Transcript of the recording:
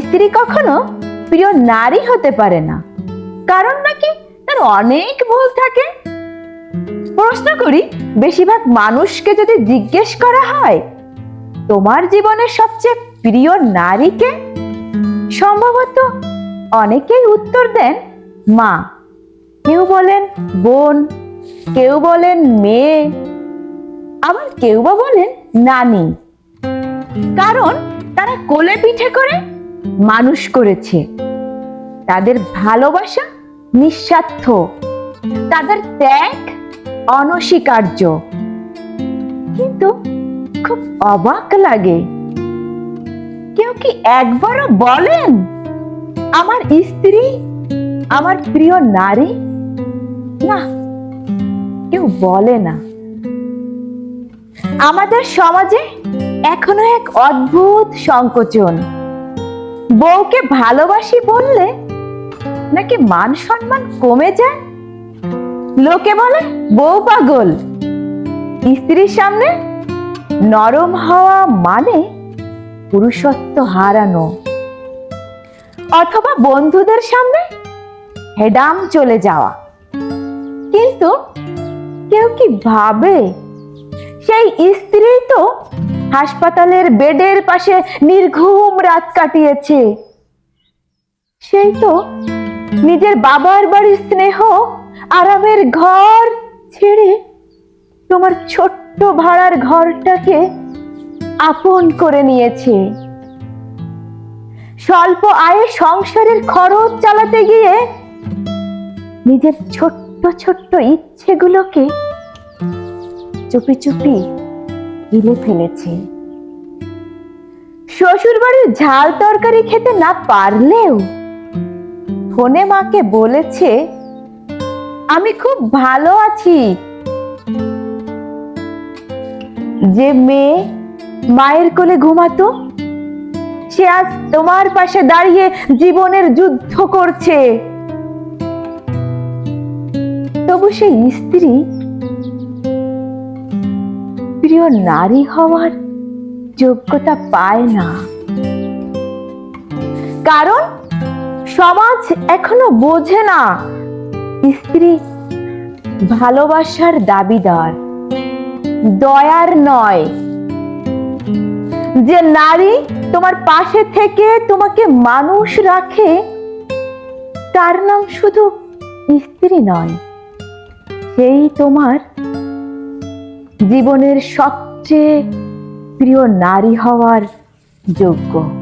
স্ত্রী কখনো প্রিয় নারী হতে পারে না। কারণ নাকি তার অনেক ভুল থাকে। প্রশ্ন করি, বেশিরভাগ মানুষকে যদি জিজ্ঞেস করা হয়, তোমার জীবনের সবচেয়ে প্রিয় নারীকে? সম্ভবত অনেকেই উত্তর দেন, মা। কেউ বলেন বোন, কেউ বলেন মেয়ে, আবার কেউ বা বলেন নানি। কারণ তারা কোলে পিঠে করে মানুষ করেছে। তাদের ভালোবাসা নিঃস্বার্থ। তাদের ত্যাগ অনস্বীকার্য। কিন্তু খুব অবাক লাগে। কেউ কি একবারও বলেন, আমার স্ত্রী, আমার প্রিয় নারী না, কেউ বলে না। আমাদের সমাজে এখনও এক অদ্ভুত সংকোচন। বউকে ভালোবাসি বললে নাকি মান সম্মান কমে যায়? লোকে বলে বউ পাগল। স্ত্রীর সামনে নরম হওয়া মানে পুরুষত্ব হারানো। অথবা বন্ধুদের সামনে হেডাম চলে যাওয়া। কিন্তু কেউ কি ভাবে? সেই স্ত্রী তো হাসপাতালের বেডের পাশে নির্ঘুম রাত কাটিয়েছে। সেই তো নিজের বাবার বাড়ির স্নেহ আরামের ঘর ছেড়ে তোমার ছোট্ট ভাড়ার ঘরটাকে আপন করে নিয়েছে। স্বল্প আয়ে সংসারের খরচ চালাতে গিয়ে নিজের ছোট্ট ছোট্ট ইচ্ছেগুলোকে চুপি চুপি গিলে ফেলেছে। শ্বশুর বাড়ির ঝাল তরকারি খেতে না পারলেও ফোনে মাকে বলেছে, আমি খুব ভালো আছি। যে মেয়ে মায়ের কোলে ঘুমাতো, সে আজ তোমার পাশে দাঁড়িয়ে জীবনের যুদ্ধ করছে। তবু সেই স্ত্রী প্রিয় নারী হওয়ার যোগ্যতা পায় না। কারণ সমাজ এখনও বোঝে না স্ত্রী ভালোবাসার দাবিদার, দয়ার নয়। যে নারী তোমার পাশে থেকে তোমাকে মানুষ রাখে, তার নাম শুধু স্ত্রী নয়, সেই তোমার জীবনের সবচেয়ে প্রিয় নারী হওয়ার যোগ্য।